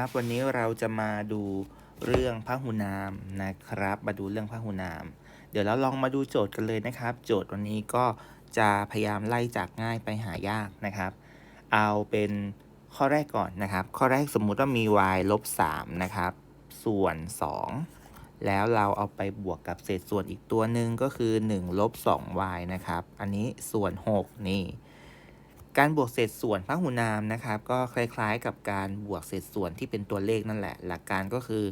ับวันนี้เราจะมาดูเรื่องพหุนามนะครับ มาดูเรื่องพหุนาม เดี๋ยวเราลองมาดูโจทย์กันเลยนะครับ โจทย์วันนี้ก็จะพยายามไล่จากง่ายไปหายากนะครับ เอาเป็นข้อแรกก่อนนะครับ ข้อแรกสมมุติว่ามี y ลบ3นะครับ ส่วน 2 แล้วเราเอาไปบวกกับเศษส่วนอีกตัวหนึ่งก็คือ1ลบ 2y นะครับ อันนี้ส่วน 6 นี่ การบวกเศษส่วนพหุนามนะครับ ก็คล้ายๆกับการบวกเศษส่วนที่เป็นตัวเลขนั่นแหละ หลักการก็คือ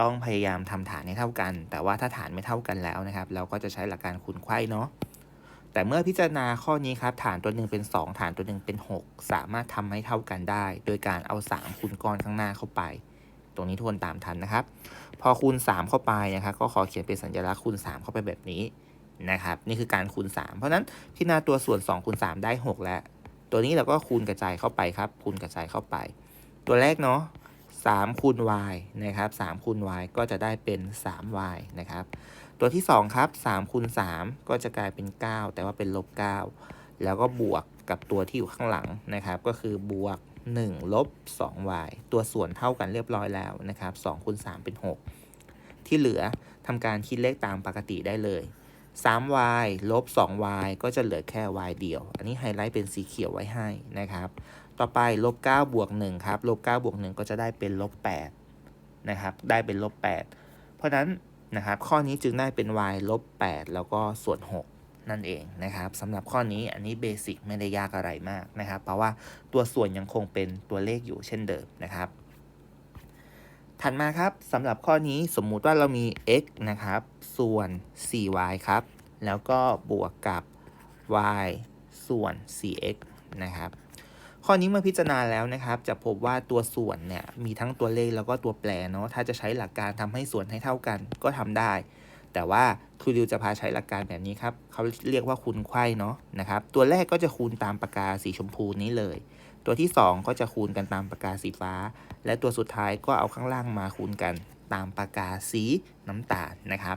ต้องพยายามทำฐานให้เท่ากัน แต่ว่าถ้าฐานไม่เท่ากันแล้วนะครับ เราก็จะใช้หลักการคูณไขว้เนาะแต่เมื่อพิจารณาข้อนี้ครับ ฐานตัวหนึ่งเป็น 2 ฐานตัวหนึ่งเป็น 6 สามารถทำให้เท่ากันได้ โดยการเอา 3 คูณก้อนข้างหน้าเข้าไป ตรงนี้ทวนตามทันนะครับ พอคูณ 3 เข้าไปนะครับ ก็ขอเขียนเป็นสัญลักษณ์คูณ 3 เข้าไปแบบนี้นะครับ นี่คือการคูณ 3 เพราะฉะนั้นพิจารณาตัวส่วน2คูณ3ได้ 6 แล้ว ตัวนี้เราก็คูณกระจายเข้าไปครับ คูณกระจายเข้าไป ตัวแรกเนาะ3คูณ y นะครับ3คูณ y ก็จะได้เป็น 3y นะครับ ตัวที่ 2 ครับ3คูณ3ก็จะกลายเป็น 9 แต่ว่าเป็นลบ 9 แล้วก็บวกกับตัวที่อยู่ข้างหลังนะครับ ก็คือบวก 1 ลบ 2y ตัวส่วนเท่ากันเรียบร้อยแล้วนะครับ2คูณ3เป็น 6 ที่เหลือทำการคิดเลขตามปกติได้เลย 3y ลบ 2y ก็จะเหลือแค่ y เดียว อันนี้ไฮไลท์เป็นสีเขียวไว้ให้นะครับ ต่อไปลบ9บวก1ครับ ลบ9บวก1ก็จะได้เป็นลบ8นะครับ ได้เป็นลบ8เพราะนั้นนะครับ ข้อนี้จึงได้เป็น y ลบ8แล้วก็ส่วน 6 นั่นเองนะครับสำหรับข้อนี้อันนี้เบสิกไม่ได้ยากอะไรมากนะครับ เพราะว่าตัวส่วนยังคงเป็นตัวเลขอยู่เช่นเดิมนะครับ ถัดมาครับสำหรับข้อนี้สมมุติว่าเรามี x นะครับ ส่วน 4y ครับ แล้วก็บวกกับ y ส่วน 4x นะครับ ข้อนี้เมื่อพิจารณาแล้วนะครับ จะพบว่าตัวส่วนเนี่ยมีทั้งตัวเลขแล้วก็ตัวแปรเนาะถ้าจะใช้หลักการทำให้ส่วนให้เท่ากันก็ทำได้ แต่ว่าครูดิวจะพาใช้หลักการแบบนี้ครับเขาเรียกว่าคูณไขว้เนาะนะครับ ตัวแรกก็จะคูณตามปากกาสีชมพูนี้เลย ตัวที่ 2 ก็จะคูณกันตามปากกาสีฟ้า และตัวสุดท้ายก็เอาข้างล่างมาคูณกันตามปากกาสีน้ำตาลนะครับ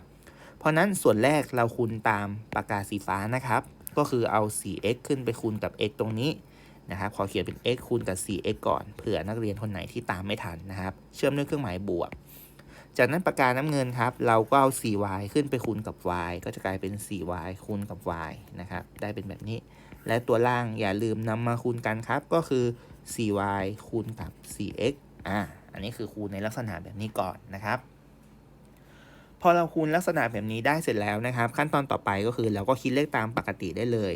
เพราะนั้นส่วนแรกเราคูณตามปากกาสีฟ้านะครับ ก็คือเอา 4x ขึ้นไปคูณกับ x ตรงนี้นะครับ ขอเขียนเป็น x คูณกับ 4x ก่อนเผื่อนักเรียนคนไหนที่ตามไม่ทันนะครับ เชื่อมด้วยเครื่องหมายบวก จากนั้นปากกาน้ำเงินครับ เราก็เอา 4y ขึ้นไปคูณกับ y ก็จะกลายเป็น 4y คูณกับ y นะครับ ได้เป็นแบบนี้ และตัวล่างอย่าลืมนำมาคูณกันครับ ก็คือ 4y คูณกับ 4x อ่า อันนี้คือคูณในลักษณะแบบนี้ก่อนนะครับ พอเราคูณลักษณะแบบนี้ได้เสร็จแล้วนะครับ ขั้นตอนต่อไปก็คือเราก็คิดเลขตามปกติได้เลย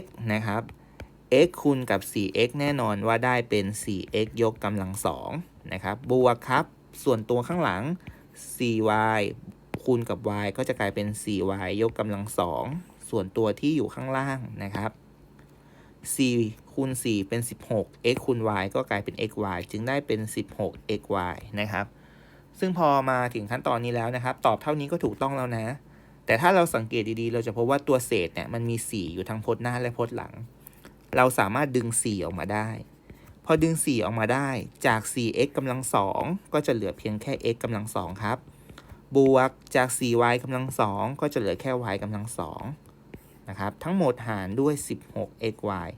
x นะครับ x คูณกับ 4x แน่นอนว่าได้เป็น 4x ยกกำลังสองนะครับ บวกครับ ส่วนตัวข้างหลัง 4y คูณกับ y ก็จะกลายเป็น 4y ยกกำลังสอง ส่วนตัวที่อยู่ข้างล่างนะครับ4คูณ4เป็น 16 x คูณ y ก็กลายเป็น xy จึงได้เป็น 16 xy นะครับ ซึ่งพอมาถึงขั้นตอนนี้แล้วนะครับ ตอบเท่านี้ก็ถูกต้องแล้วนะ แต่ถ้าเราสังเกตดีๆ เราจะพบว่าตัวเศษเนี่ยมันมี 4 อยู่ทั้งพจน์หน้าและพจน์หลัง เราสามารถดึง 4 ออกมาได้ พอดึง 4 ออกมาได้จาก 4x กำลัง 2 ก็จะเหลือเพียงแค่ x กำลัง 2 ครับ บวกจาก 4y กำลัง 2 ก็จะเหลือแค่ y กำลัง 2 นะครับ ทั้งหมดหารด้วย 16xy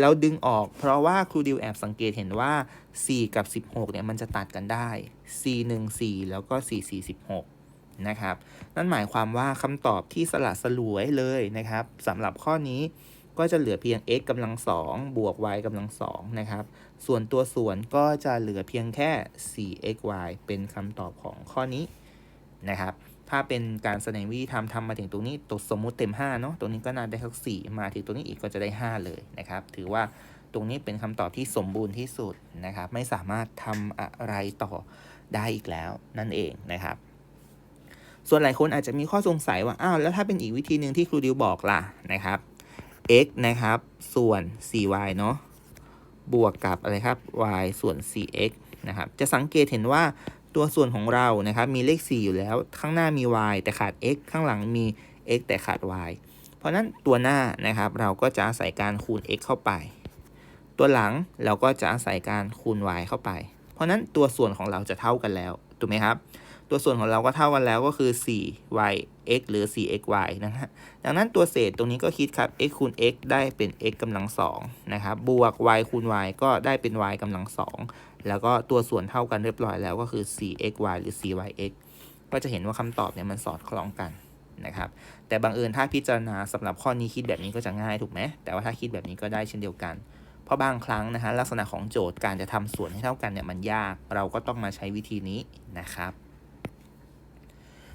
เราดึงออกเพราะว่าครูดิวแอบสังเกตเห็นว่า 4 กับ 16 เนี่ยมันจะตัดกันได้ 4 1 4 แล้วก็ 4 4 16 นะครับ นั่นหมายความว่าคำตอบที่สละสลวยเลยนะครับสำหรับข้อนี้ก็จะเหลือเพียง x กำลัง 2 บวก y กำลัง 2 นะครับ ส่วนตัวส่วนก็จะเหลือเพียงแค่ 4xy เป็นคำตอบของข้อนี้นะครับ ถ้าเป็นการแสดงวิธีทำทำมาถึงตรงนี้ตกสมมุติเต็ม 5 เนาะตรงนี้ก็น่าได้สัก4มาถึงตรงนี้อีกก็จะได้ 5 เลยนะครับ ถือว่าตรงนี้เป็นคำตอบที่สมบูรณ์ที่สุดนะครับ ไม่สามารถทำอะไรต่อได้อีกแล้วนั่นเองนะครับ ส่วนหลายคนอาจจะมีข้อสงสัยว่าอ้าวแล้วถ้าเป็นอีกวิธีหนึ่งที่ครูดิวบอกล่ะนะครับ x นะครับ ส่วน 4y เนาะบวกกับอะไรครับ y ส่วน 4x นะครับ จะสังเกตเห็นว่า ตัวส่วนของเรานะครับมีเลข 4 อยู่แล้ว ข้างหน้ามี y แต่ขาด x ข้างหลังมี x แต่ขาด y เพราะนั้นตัวหน้านะครับเราก็จะอาศัยการคูณ x เข้าไป ตัวหลังเราก็จะอาศัยการคูณ y เข้าไป เพราะนั้นตัวส่วนของเราจะเท่ากันแล้วถูกไหมครับตัวส่วนของเราก็เท่ากันแล้วก็คือ 4y x หรือ 4xy นะฮะ ดังนั้นตัวเศษตรงนี้ก็คิดครับ x คูณ x ได้เป็น x กำลังสองนะครับ บวก y คูณ y ก็ได้เป็น y กำลังสอง แล้วก็ตัวส่วนเท่ากันเรียบร้อยแล้วก็คือ 4xy หรือ 4yx ก็จะเห็นว่าคำตอบเนี่ยมันสอดคล้องกันนะครับ แต่บางเอิญถ้าพิจารณาสำหรับข้อนี้คิดแบบนี้ก็จะง่ายถูกไหม แต่ว่าถ้าคิดแบบนี้ก็ได้เช่นเดียวกัน เพราะบางครั้งนะฮะลักษณะของโจทย์การจะทำส่วนให้เท่ากันเนี่ยมันยาก เราก็ต้องมาใช้วิธีนี้นะครับ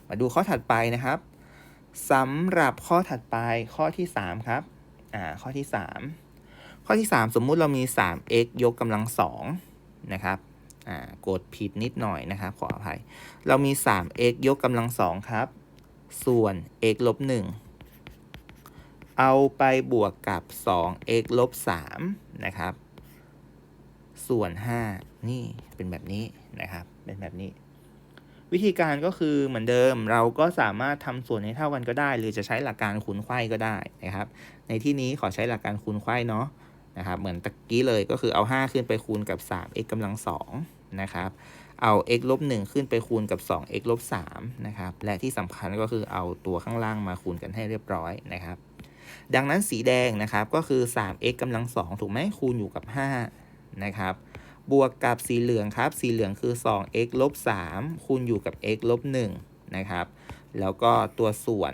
มาดูข้อถัดไปนะครับสำหรับข้อถัดไปข้อที่ 3 ครับ อ่า ข้อที่ 3 ข้อที่ 3 สมมุติเรามี 3x ยกกำลังสอง นะครับกดผิดนิดหน่อยนะครับ ขออภัย เรามี 3x ยกกำลังสองครับ ส่วน x ลบ1เอาไปบวกกับ 2x ลบ3นะครับ ส่วน 5 นี่เป็นแบบนี้นะครับ เป็นแบบนี้ วิธีการก็คือเหมือนเดิมเราก็สามารถทำส่วนให้เท่ากันก็ได้ หรือจะใช้หลักการคูณไขว้ก็ได้นะครับ ในที่นี้ขอใช้หลักการคูณไขว้เนาะ นะครับเหมือนตะกี้เลยก็คือเอา 5 ขึ้นไปคูณกับ 3x กำลัง2นะครับเอา x ลบ1ขึ้นไปคูณกับ 2x ลบ3นะครับและที่สำคัญก็คือเอาตัวข้างล่างมาคูณกันให้เรียบร้อยนะครับ ดังนั้นสีแดงนะครับก็คือ 3x กำลัง2ถูกไหมคูณอยู่กับ5นะครับบวกกับสีเหลืองครับ สีเหลืองคือ 2x ลบ3คูณอยู่กับ x ลบ1นะครับ แล้วก็ตัวส่วน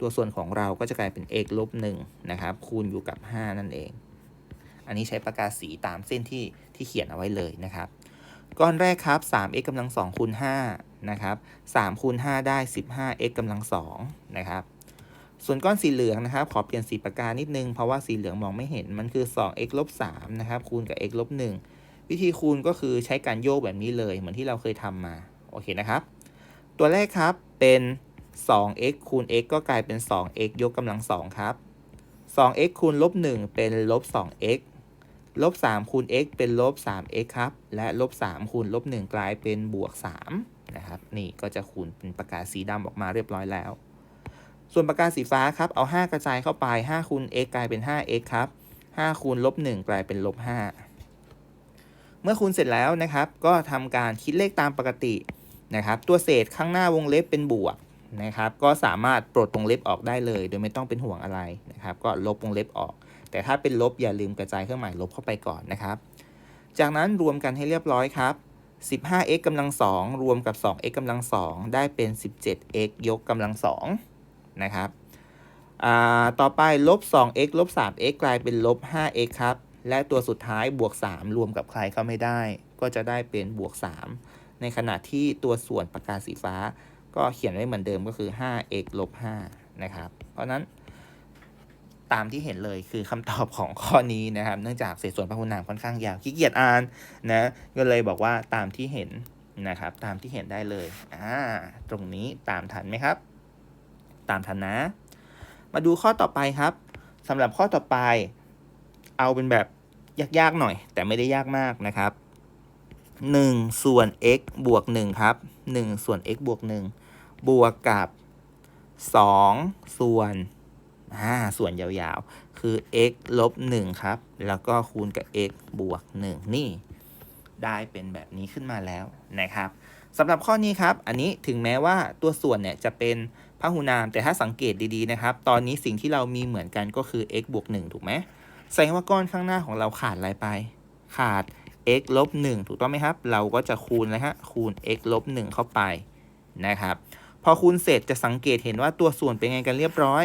ตัวส่วนของเราก็จะกลายเป็น x ลบ1นะครับ คูณอยู่กับ 5 นั่นเอง อันนี้ใช้ปากกาสีตามเส้นที่ที่เขียนเอาไว้เลยนะครับ ก้อนแรกครับ 3x กำลัง2คูณ5นะครับ3คูณ5ได้ 15x กำลัง2นะครับ ส่วนก้อนสีเหลืองนะครับ ขอเปลี่ยนสีปากกานิดนึง เพราะว่าสีเหลืองมองไม่เห็น มันคือ 2x ลบ3นะครับ คูณกับ x ลบ1วิธีคูณก็คือใช้การโยกแบบนี้เลย เหมือนที่เราเคยทำมา โอเคนะครับ ตัวแรกครับ เป็น 2x คูณ x ก็กลายเป็น 2x ยกกำลัง2ครับ 2x คูณลบ1เป็นลบ 2x ลบ3คูณ x เป็นลบ 3x ครับ และลบ 3 คูณลบ 1 กลายเป็นบวก 3 นะครับ นี่ก็จะคูณเป็นปากกาสีดำออกมาเรียบร้อยแล้ว ส่วนปากกาสีฟ้าครับ เอา 5 กระจายเข้าไป 5 คูณ x กลายเป็น 5x ครับ 5 คูณลบ 1 กลายเป็นลบ 5 เมื่อคูณเสร็จแล้วนะครับ ก็ทำการคิดเลขตามปกตินะครับ ตัวเศษข้างหน้าวงเล็บเป็นบวกนะครับ ก็สามารถปลดวงเล็บออกได้เลย โดยไม่ต้องเป็นห่วงอะไรนะครับ ก็ลบวงเล็บออก แต่ถ้าเป็นลบอย่าลืมกระจายเครื่องหมายลบเข้าไปก่อนนะครับ จากนั้นรวมกันให้เรียบร้อยครับ 15x กำลัง 2 รวมกับ 2x กำลัง 2 ได้เป็น 17x ยกกำลัง 2 นะครับต่อไปลบ 2x ลบ 3x กลายเป็นลบ 5x ครับ และตัวสุดท้ายบวก 3 รวมกับใครเข้าไม่ได้ ก็จะได้เป็นบวก 3 ในขณะที่ตัวส่วนปากกาสีฟ้า ก็เขียนไว้เหมือนเดิมก็คือ 5x ลบ 5 นะครับ เพราะนั้น ตามที่เห็นเลยคือคำตอบของข้อนี้นะครับ เนื่องจากเศษส่วนพหุนามค่อนข้างยาวขี้เกียจอ่านนะก็เลยบอกว่าตามที่เห็นนะครับ ตามที่เห็นได้เลยอ่าตรงนี้ตามทันไหมครับ ตามทันนะ มาดูข้อต่อไปครับสำหรับข้อต่อไป เอาเป็นแบบยากๆหน่อย แต่ไม่ได้ยากมากนะครับ1ส่วน x บวก1ครับ1ส่วน x บวก1บวกกับ 2 ส่วน อ่าส่วนยาวๆ คือ x ลบ1ครับ แล้วก็คูณกับ x บวก 1 นี่ ได้เป็นแบบนี้ขึ้นมาแล้วนะครับสำหรับข้อนี้ครับ อันนี้ถึงแม้ว่าตัวส่วนเนี่ยจะเป็นพหุนาม แต่ถ้าสังเกตดีๆนะครับ ตอนนี้สิ่งที่เรามีเหมือนกันก็คือ x บวก 1 ถูกไหมแสดงว่าก้อนข้างหน้าของเราขาดอะไรไป ขาด x ลบ1ถูกต้องไหมครับ เราก็จะคูณเลยฮะ คูณ x ลบ1เข้าไปนะครับ พอคูณเสร็จจะสังเกตเห็นว่าตัวส่วนเป็นไงกันเรียบร้อย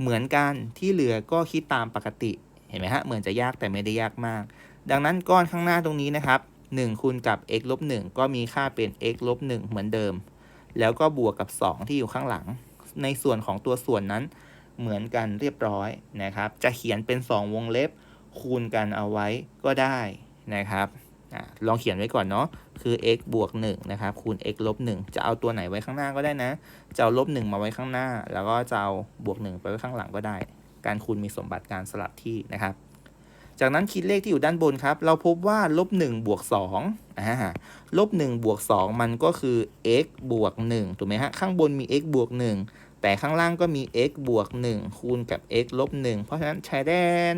เหมือนกันที่เหลือก็คิดตามปกติ เห็นไหมฮะ เหมือนจะยากแต่ไม่ได้ยากมาก ดังนั้นก้อนข้างหน้าตรงนี้นะครับ1คูณกับ x ลบ1ก็มีค่าเป็น x ลบ1เหมือนเดิม แล้วก็บวกกับ 2 ที่อยู่ข้างหลัง ในส่วนของตัวส่วนนั้นเหมือนกันเรียบร้อยนะครับ จะเขียนเป็น 2 วงเล็บคูณกันเอาไว้ก็ได้นะครับ ลองเขียนไว้ก่อนเนาะคือ x บวก1นะครับคูณ x ลบ1จะเอาตัวไหนไว้ข้างหน้าก็ได้นะ จะเอาลบ1มาไว้ข้างหน้า แล้วก็จะเอาบวก1ไปไว้ข้างหลังก็ได้ การคูณมีสมบัติการสลับที่นะครับ จากนั้นคิดเลขที่อยู่ด้านบนครับ เราพบว่าลบ1บวก2อ่าลบ1บวก2มันก็คือ x บวก1ถูกไหมฮะข้างบนมี x บวก1แต่ข้างล่างก็มี x บวก1คูณกับ x ลบ1เพราะฉะนั้นชายแดน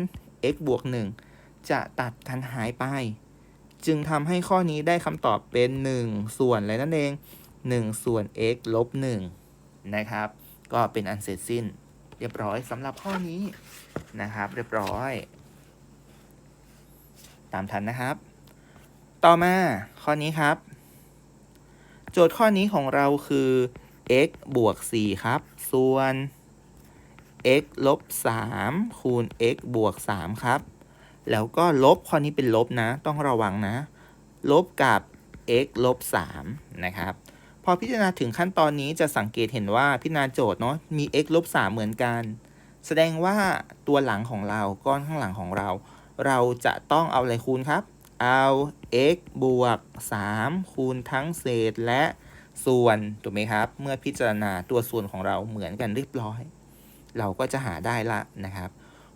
x บวก1จะตัดกันหายไป จึงทำให้ข้อนี้ได้คำตอบเป็น 1 ส่วนอะไรนั่นเอง 1 ส่วน x ลบ1นะครับ ก็เป็นอันเสร็จสิ้น เรียบร้อยสำหรับข้อนี้นะครับ เรียบร้อย ตามทันนะครับ ต่อมาข้อนี้ครับ โจทย์ข้อนี้ของเราคือ x บวก 4 ครับ ส่วน x ลบ 3 คูณ x บวก 3 ครับ แล้วก็ลบข้อนี้เป็นลบนะ ต้องระวังนะ ลบกับ x ลบ3นะครับ พอพิจารณาถึงขั้นตอนนี้จะสังเกตเห็นว่าพิจารณาโจทย์เนาะมี x ลบ3เหมือนกัน แสดงว่าตัวหลังของเราก้อนข้างหลังของเรา เราจะต้องเอาอะไรคูณครับ เอา x บวก 3 คูณทั้งเศษและส่วนถูกไหมครับ เมื่อพิจารณาตัวส่วนของเราเหมือนกันเรียบร้อย เราก็จะหาได้ละนะครับ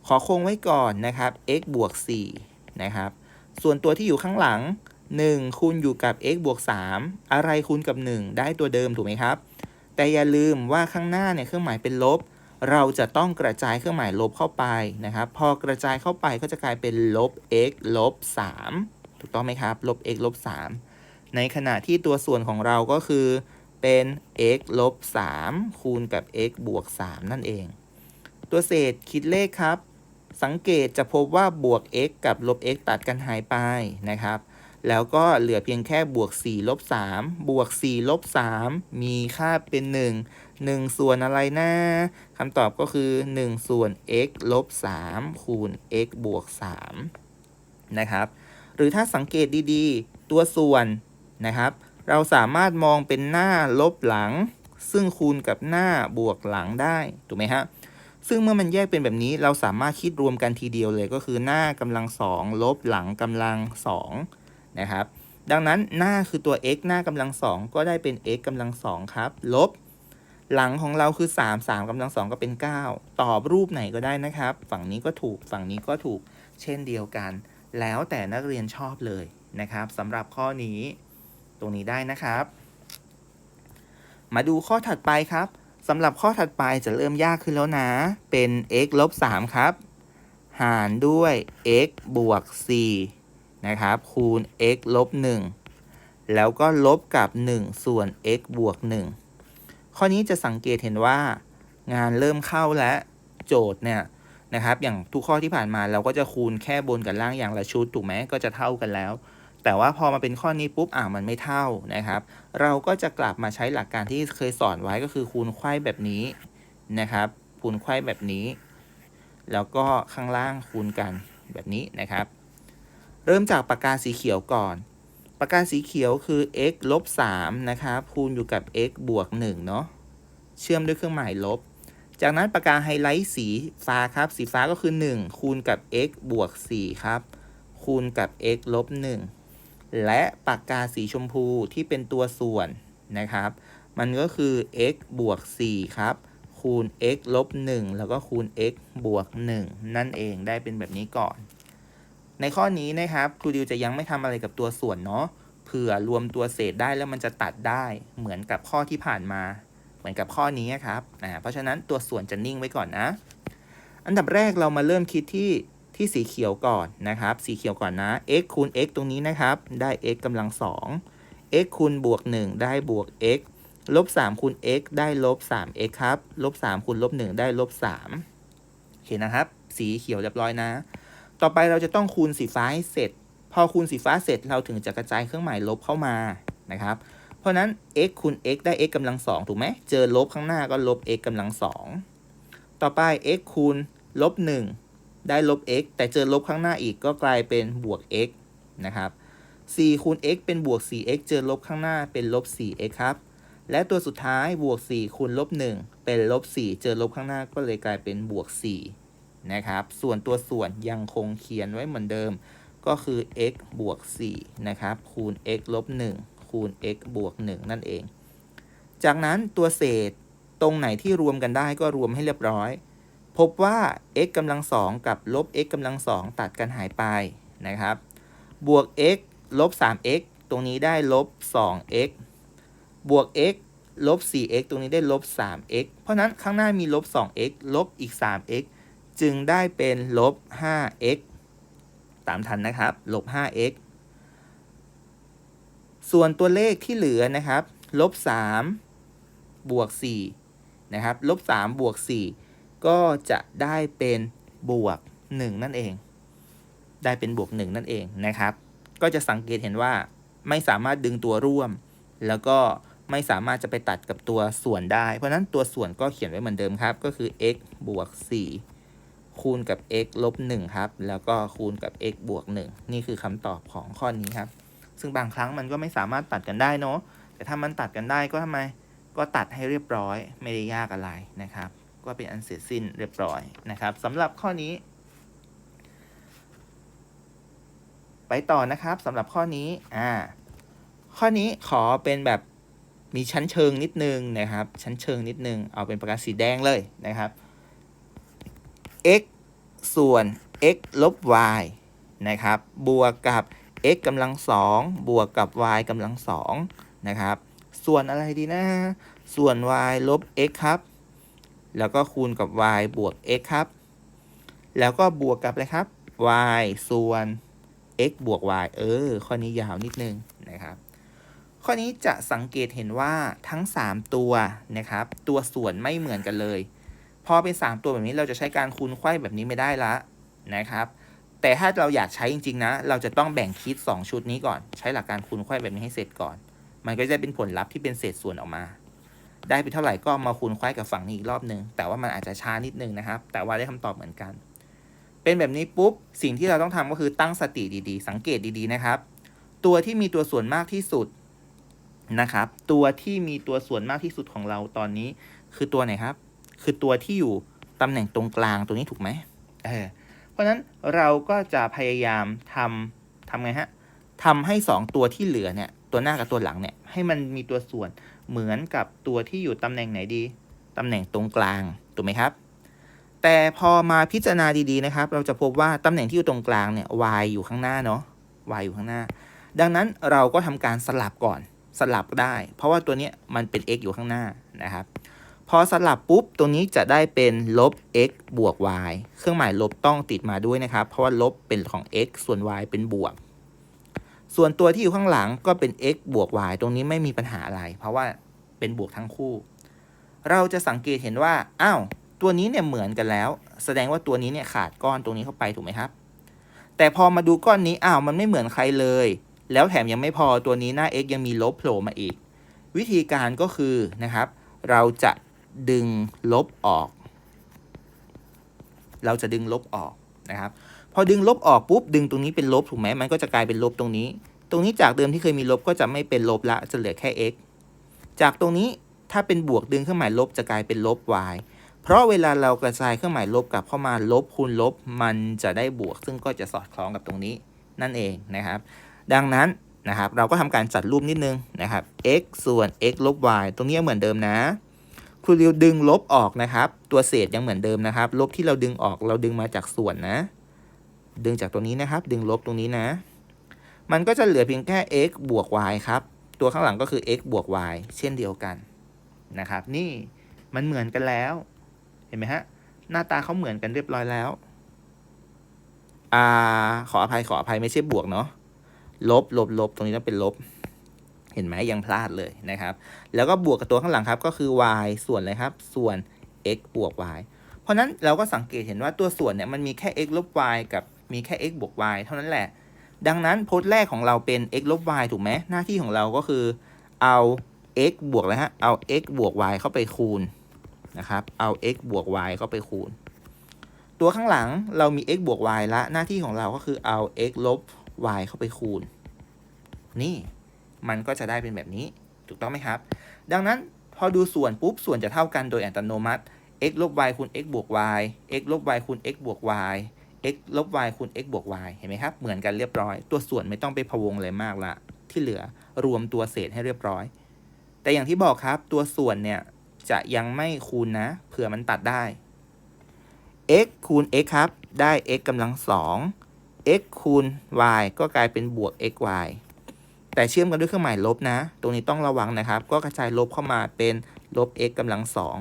ขอคงไว้ก่อนนะครับ x บวก4นะครับ ส่วนตัวที่อยู่ข้างหลัง 1 คูณอยู่กับ x บวก3อะไรคูณกับ 1 ได้ตัวเดิมถูกไหมครับ แต่อย่าลืมว่าข้างหน้าเนี่ยเครื่องหมายเป็นลบ เราจะต้องกระจายเครื่องหมายลบเข้าไปนะครับ พอกระจายเข้าไปก็จะกลายเป็นลบ x ลบ3ถูกต้องไหมครับ ลบ x ลบ3ในขณะที่ตัวส่วนของเราก็คือเป็น x ลบ3คูณกับ x บวก3นั่นเอง ตัวเศษคิดเลขครับ สังเกตจะพบว่าบวก x กับลบ x ตัดกันหายไปนะครับ แล้วก็เหลือเพียงแค่บวก4ลบ3บวก4ลบ3มีค่าเป็น 1 1 ส่วนอะไรนะคำตอบก็คือ 1 ส่วน x ลบ3คูณ x บวก3นะครับ หรือถ้าสังเกตดีๆ ตัวส่วนนะครับ เราสามารถมองเป็นหน้าลบหลัง ซึ่งคูณกับหน้าบวกหลังได้ ถูกไหมฮะ ซึ่งเมื่อมันแยกเป็นแบบนี้เราสามารถคิดรวมกันทีเดียวเลยก็คือหน้ากำลังสองลบหลังกำลังสองนะครับ ดังนั้นหน้าคือตัว x หน้ากำลังสองก็ได้เป็น x กำลังสองครับ ลบ หลังของเราคือ 3 3กำลังสองก็เป็น 9 ตอบรูปไหนก็ได้นะครับ ฝั่งนี้ก็ถูกฝั่งนี้ก็ถูกเช่นเดียวกัน แล้วแต่นักเรียนชอบเลยนะครับสำหรับข้อนี้ตรงนี้ได้นะครับ มาดูข้อถัดไปครับ สำหรับข้อถัดไปจะเริ่มยากขึ้นแล้วนะ เป็น x ลบ3ครับ หารด้วย x บวก4นะครับ คูณ x ลบ1แล้วก็ลบกับ 1 ส่วน x บวก 1 ข้อนี้จะสังเกตเห็นว่า งานเริ่มเข้าและโจทย์เนี่ยนะครับ อย่างทุกข้อที่ผ่านมาเราก็จะคูณแค่บนกับล่างอย่างละชุดถูกไหมก็จะเท่ากันแล้ว แต่ว่าพอมาเป็นข้อนี้ปุ๊บอ่ามันไม่เท่านะครับ เราก็จะกลับมาใช้หลักการที่เคยสอนไว้ก็คือคูณไขว้แบบนี้นะครับคูณไขว้แบบนี้ แล้วก็ข้างล่างคูณกันแบบนี้นะครับ เริ่มจากปากกาสีเขียวก่อน ปากกาสีเขียวคือ x ลบ3นะครับคูณอยู่กับ x บวก1เนาะเชื่อมด้วยเครื่องหมายลบ จากนั้นปากกาไฮไลท์สีฟ้าครับ สีฟ้าก็คือ 1 คูณกับ x บวก4ครับ คูณกับ x ลบ1 และปากกาสีชมพูที่เป็นตัวส่วนนะครับ มันก็คือ x บวก 4 ครับ คูณ x ลบ 1 แล้วก็คูณ x บวก 1 นั่นเองได้เป็นแบบนี้ก่อน ในข้อนี้นะครับครูดิวจะยังไม่ทำอะไรกับตัวส่วนเนาะเผื่อรวมตัวเศษได้แล้วมันจะตัดได้เหมือนกับข้อที่ผ่านมา เหมือนกับข้อนี้ครับอ่าเพราะฉะนั้นตัวส่วนจะนิ่งไว้ก่อนนะ อันดับแรกเรามาเริ่มคิดที่ ที่สีเขียวก่อนนะครับ สีเขียวก่อนนะ x คูณ x ตรงนี้นะครับ ได้ x กำลัง 2 x คูณบวก 1 ได้บวก x ลบ 3 คูณ x ได้ลบ 3x ครับลบ 3 คูณลบ 1 ได้ลบ 3 โอเคนะครับ สีเขียวเรียบร้อยนะ ต่อไปเราจะต้องคูณสีฟ้าให้เสร็จ พอคูณสีฟ้าเสร็จเราถึงจะกระจายเครื่องหมายลบเข้ามานะครับ เพราะนั้น x คูณ x ได้ x กำลังสองถูกไหม เจอลบข้างหน้าก็ลบ x กำลังสองต่อไป x คูณลบ1 ได้ลบ x แต่เจอลบข้างหน้าอีกก็กลายเป็นบวก x นะครับ4คูณ x เป็นบวก 4x เจอลบข้างหน้าเป็นลบ 4x ครับ และตัวสุดท้ายบวก 4คูณลบ 1 เป็นลบ 4 เจอลบข้างหน้าก็เลยกลายเป็นบวก 4 นะครับ ส่วนตัวส่วนยังคงเขียนไว้เหมือนเดิม ก็คือ x บวก 4 นะครับ คูณ x ลบ 1 คูณ x บวก 1 นั่นเอง จากนั้นตัวเศษตรงไหนที่รวมกันได้ก็รวมให้เรียบร้อย พบว่า x กำลัง2กับลบ x กำลัง2ตัดกันหายไปนะครับ บวก x ลบ 3x ตรงนี้ได้ลบ 2x บวก x ลบ 4x ตรงนี้ได้ลบ 3x เพราะนั้นข้างหน้ามีลบ 2x ลบอีก 3x จึงได้เป็นลบ 5x ตามทันนะครับ ลบ 5x ส่วนตัวเลขที่เหลือนะครับ ลบ 3 บวก 4 นะครับ ลบ 3 บวก 4 ก็จะได้เป็นบวก 1 นั่นเอง ได้เป็นบวก 1 นั่นเองนะครับ ก็จะสังเกตเห็นว่าไม่สามารถดึงตัวร่วม แล้วก็ไม่สามารถจะไปตัดกับตัวส่วนได้ เพราะนั้นตัวส่วนก็เขียนไว้เหมือนเดิมครับ ก็คือ x บวก 4 คูณกับ x ลบ 1 ครับ แล้วก็คูณกับ x บวก 1 นี่คือคำตอบของข้อนี้ครับ ซึ่งบางครั้งมันก็ไม่สามารถตัดกันได้เนาะ แต่ถ้ามันตัดกันได้ก็ทำไม ก็ตัดให้เรียบร้อย ไม่ได้ยากอะไรนะครับ ก็เป็นอันเสร็จสิ้นเรียบร้อยนะครับสำหรับข้อนี้ ไปต่อนะครับสำหรับข้อนี้อ่าข้อนี้ขอเป็นแบบมีชั้นเชิงนิดนึงนะครับ ชั้นเชิงนิดนึง เอาเป็นปากกาสีแดงเลยนะครับ x ส่วน x ลบ y นะครับ บวกกับ x กำลังสองบวกกับ y กำลังสองนะครับ ส่วนอะไรดีนะ ส่วน y ลบ x ครับ แล้วก็คูณกับ y บวก x ครับ แล้วก็บวกกับอะไรครับ y ส่วน x บวก y เออ ข้อนี้ยาวนิดนึงนะครับ ข้อนี้จะสังเกตเห็นว่าทั้ง 3 ตัวนะครับ ตัวส่วนไม่เหมือนกันเลย พอเป็น 3 ตัวแบบนี้เราจะใช้การคูณไขว้แบบนี้ไม่ได้ละนะครับ แต่ถ้าเราอยากใช้จริง ๆ นะ เราจะต้องแบ่งคิด 2 ชุดนี้ก่อน ใช้หลักการคูณไขว้แบบนี้ให้เสร็จก่อน มันก็จะเป็นผลลัพธ์ที่เป็นเศษส่วนออกมา ได้ไปเท่าไหร่ก็มาคูณไขว้กับฝั่งนี้อีกรอบหนึ่งแต่ว่ามันอาจจะช้านิดนึงนะครับ แต่ว่าได้คำตอบเหมือนกัน เป็นแบบนี้ปุ๊บสิ่งที่เราต้องทำก็คือตั้งสติดีๆ สังเกตดีๆนะครับ ตัวที่มีตัวส่วนมากที่สุดนะครับ ตัวที่มีตัวส่วนมากที่สุดของเราตอนนี้ คือตัวไหนครับ คือตัวที่อยู่ตำแหน่งตรงกลางตัวนี้ถูกไหมเออเพราะฉะนั้นเราก็จะพยายามทำทำไงฮะทำให้ 2 ตัวที่เหลือเนี่ย ตัวหน้ากับตัวหลังเนี่ย ให้มันมีตัวส่วน เหมือนกับตัวที่อยู่ตำแหน่งไหนดี ตำแหน่งตรงกลาง ถูกไหมครับ แต่พอมาพิจารณาดีๆนะครับ เราจะพบว่าตำแหน่งที่อยู่ตรงกลางเนี่ย y อยู่ข้างหน้าเนาะ y อยู่ข้างหน้า ดังนั้นเราก็ทำการสลับก่อน สลับได้ เพราะว่าตัวนี้มันเป็น x อยู่ข้างหน้านะครับ พอสลับปุ๊บตรงนี้จะได้เป็นลบ x บวก y เครื่องหมายลบต้องติดมาด้วยนะครับ เพราะว่าลบเป็นของ x ส่วน y เป็นบวก ส่วนตัวที่อยู่ข้างหลังก็เป็น x บวก y ตรงนี้ไม่มีปัญหาอะไร เพราะว่าเป็นบวกทั้งคู่ เราจะสังเกตเห็นว่า อ้าว ตัวนี้เนี่ยเหมือนกันแล้ว แสดงว่าตัวนี้เนี่ยขาดก้อนตรงนี้เข้าไปถูกไหมครับ แต่พอมาดูก้อนนี้ อ้าว มันไม่เหมือนใครเลย แล้วแถมยังไม่พอ ตัวนี้หน้า x ยังมีลบโผล่มาอีก วิธีการก็คือนะครับ เราจะดึงลบออก เราจะดึงลบออกนะครับ พอดึงลบออกปุ๊บ ดึงตรงนี้เป็นลบถูกไหมมันก็จะกลายเป็นลบตรงนี้ ตรงนี้จากเดิมที่เคยมีลบก็จะไม่เป็นลบละจะเหลือแค่ x จากตรงนี้ถ้าเป็นบวกดึงเครื่องหมายลบจะกลายเป็นลบ y เพราะเวลาเรากระจายเครื่องหมายลบกลับเข้ามาลบคูณลบ มันจะได้บวก ซึ่งก็จะสอดคล้องกับตรงนี้นั่นเองนะครับ ดังนั้นนะครับเราก็ทำการจัดรูปนิดนึงนะครับ x ส่วน x ลบ y ตรงนี้เหมือนเดิมนะครูเรียวดึงลบออกนะครับ ตัวเศษยังเหมือนเดิมนะครับ ลบที่เราดึงออกเราดึงมาจากส่วนนะ ดึงจากตัวนี้นะครับ ดึงลบตรงนี้นะ มันก็จะเหลือเพียงแค่ x บวก y ครับ ตัวข้างหลังก็คือ x บวก y เช่นเดียวกันนะครับ นี่มันเหมือนกันแล้ว เห็นไหมฮะ หน้าตาเขาเหมือนกันเรียบร้อยแล้วอ่าขออภัยขออภัยไม่ใช่บวกเนาะ ลบลบลบตรงนี้ต้องเป็นลบ เห็นไหมยังพลาดเลยนะครับ แล้วก็บวกกับตัวข้างหลังครับ ก็คือ y ส่วนอะไรครับ ส่วน x บวก y เพราะนั้นเราก็สังเกตเห็นว่าตัวส่วนเนี่ยมันมีแค่ x ลบ y กับมีแค่ x บวก y เท่านั้นแหละ ดังนั้นโพจน์แรกของเราเป็น x ลบ y ถูกไหมหน้าที่ของเราก็คือเอา x บวกแล้วฮะ เอา x บวก y เข้าไปคูณนะครับ เอา x บวก y เข้าไปคูณ ตัวข้างหลังเรามี x บวก y ละหน้าที่ของเราก็คือเอา x ลบ y เข้าไปคูณ นี่มันก็จะได้เป็นแบบนี้ถูกต้องไหมครับ ดังนั้นพอดูส่วนปุ๊บส่วนจะเท่ากันโดยอัตโนมัติ x ลบ y คูณ x บวก y x ลบ y คูณ x บวก y x ลบ y คูณ x บวก y เห็นไหมครับ เหมือนกันเรียบร้อย ตัวส่วนไม่ต้องไปพะวงอะไรมากละ ที่เหลือรวมตัวเศษให้เรียบร้อย แต่อย่างที่บอกครับตัวส่วนเนี่ยจะยังไม่คูณนะ เผื่อมันตัดได้ x คูณ x ครับ ได้ x กำลังสอง x คูณ y ก็กลายเป็นบวก x y แต่เชื่อมกันด้วยเครื่องหมายลบนะ ตรงนี้ต้องระวังนะครับ ก็กระจายลบเข้ามาเป็นลบ x กำลังสอง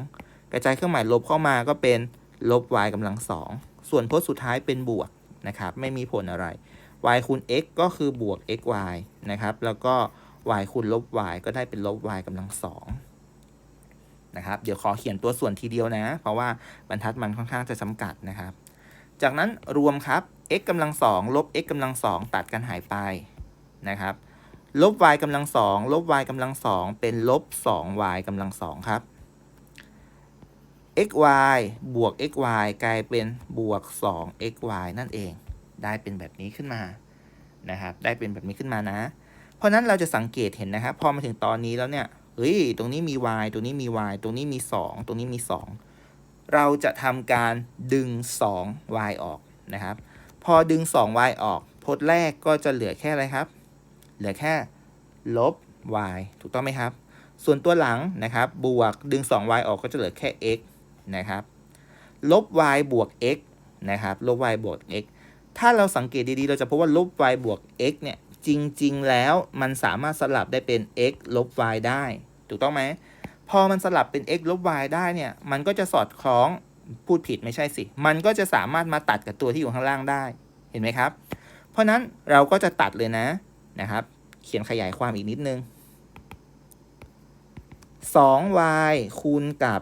กระจายเครื่องหมายลบเข้ามาก็เป็นลบ y กำลังสอง ส่วนพจน์สุดท้ายเป็นบวกนะครับไม่มีผลอะไร y คูณ x ก็คือบวก x y นะครับแล้วก็ y คูณลบ y ก็ได้เป็นลบ y กำลังสองนะครับเดี๋ยวขอเขียนตัวส่วนทีเดียวนะ เพราะว่าบรรทัดมันค่อนข้างจะจำกัดนะครับ จากนั้นรวมครับ x กำลังสองลบ x กำลังสองตัดกันหายไปนะครับลบ y กำลังสองลบ y กำลังสองเป็นลบ 2y กำลังสองครับ xy บวก xy กลายเป็นบวก 2xy นั่นเอง ได้เป็นแบบนี้ขึ้นมานะครับ ได้เป็นแบบนี้ขึ้นมานะ เพราะนั้นเราจะสังเกตเห็นนะครับ พอมาถึงตอนนี้แล้วเนี่ย เฮ้ย ตรงนี้มี y ตรงนี้มี y ตรงนี้มี 2 ตรงนี้มี 2 เราจะทำการดึง 2y ออกนะครับ พอดึง 2y ออกพจน์แรกก็จะเหลือแค่อะไรครับ เหลือแค่ลบ y ถูกต้องไหมครับ ส่วนตัวหลังนะครับ บวกดึง 2y ออกก็จะเหลือแค่ x นะครับ ลบ y บวก x นะครับ ลบ y บวก x ถ้าเราสังเกตดีๆ เราจะพบว่าลบ y บวก x เนี่ยจริง ๆ แล้วมันสามารถสลับได้เป็น x ลบ y ได้ ถูกต้องไหม พอมันสลับเป็น x ลบ y ได้เนี่ย มันก็จะสอดคล้องพูดผิดไม่ใช่สิ มันก็จะสามารถมาตัดกับตัวที่อยู่ข้างล่างได้ เห็นไหมครับ เพราะนั้นเราก็จะตัดเลยนะนะครับ เขียนขยายความอีกนิดนึง 2y คูณกับ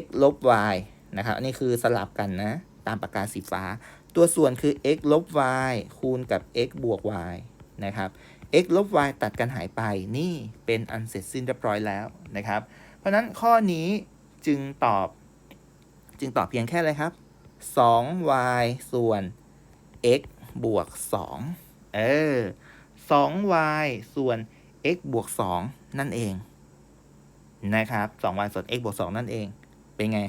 x ลบ y นะครับอันนี้คือสลับกันนะ ตามปากกาสีฟ้า ตัวส่วนคือ x ลบ y คูณกับ x บวก y นะครับ x ลบ y ตัดกันหายไปนี่เป็นอันเสร็จสิ้นเรียบร้อยแล้วนะครับ เพราะฉะนั้นข้อนี้จึงตอบ จึงตอบเพียงแค่เลยครับ 2y ส่วน x บวก 2 เออ 2y ส่วน x บวก 2 นั่นเองนะครับ 2y ส่วน x บวก 2 นั่นเอง เป็นไง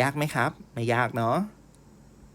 ยากไหมครับ ไม่ยากเนาะ